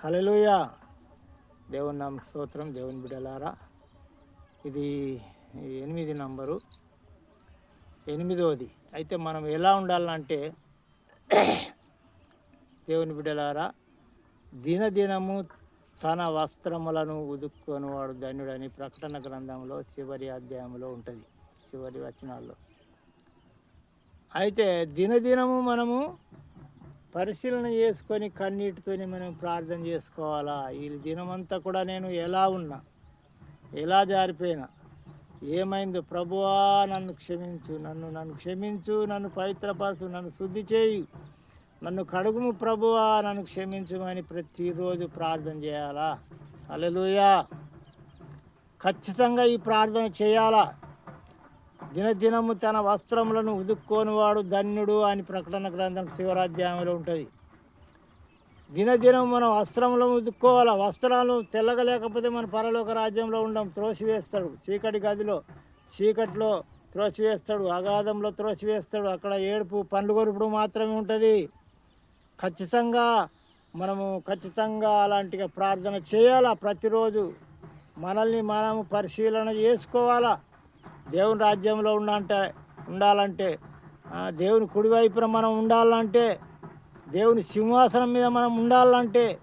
హల్లెలూయ. దేవుని నామ స్తోత్రం దేవుని బిడలారా ఇది ఎనిమిది నంబరు. ఎనిమిదవది అయితే మనం ఎలా ఉండాలంటే దేవుని బిడ్డలారా దినదినము తన వస్త్రములను ఉదుక్కొనివాడు ధన్యుడని ప్రకటన గ్రంథంలో చివరి అధ్యాయంలో ఉంటుంది. చివరి వచనాల్లో. అయితే దినదినము మనము పరిశీలన చేసుకొని కన్నీటితోనే మనం ప్రార్థన చేసుకోవాలా? ఈ దినమంతా కూడా నేను ఎలా ఉన్నా ఎలా జారిపోయినా ఏమైందో ప్రభువా నన్ను క్షమించు నన్ను నన్ను క్షమించు నన్ను పవిత్రపరచు నన్ను శుద్ధి చేయు. నన్ను కడుగుము ప్రభువా నన్ను క్షమించమని ప్రతిరోజు ప్రార్థన చేయాలా? అలలుయా ఖచ్చితంగా ఈ ప్రార్థన చేయాలా? దినదినము తన వస్త్రములను ఉదుక్కోనివాడు ధన్యుడు అని ప్రకటన గ్రంథం శివరాధ్యాయంలో ఉంటుంది. దినదినం మనం వస్త్రములను ఉదుక్కోవాలి? వస్త్రాలు తెల్లగా లేకపోతే మన పరలోక రాజ్యంలో ఉండం త్రోసివేస్తాడు. చీకటి గదిలో చీకటిలో త్రోసివేస్తాడు. అగాధంలో త్రోసివేస్తాడు. అక్కడ ఏడుపు పండ్లు కొరుపుడు మాత్రమే ఉంటుంది. ఖచ్చితంగా మనము ఖచ్చితంగా అలాంటిగా ప్రార్థన చేయాలా? ప్రతిరోజు మనల్ని మనము పరిశీలన చేసుకోవాలా? దేవుని రాజ్యంలో ఉండంటే ఉండాలంటే దేవుని కుడివైపున మనం ఉండాలంటే దేవుని సింహాసనం మీద మనం ఉండాలంటే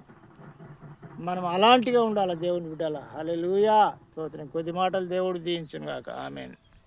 మనం అలాంటిగా ఉండాలి దేవుని బిడ్డల. హలే లూయా స్తోత్రం. కొద్ది మాటలు దేవుడు దీయించుగాక కాక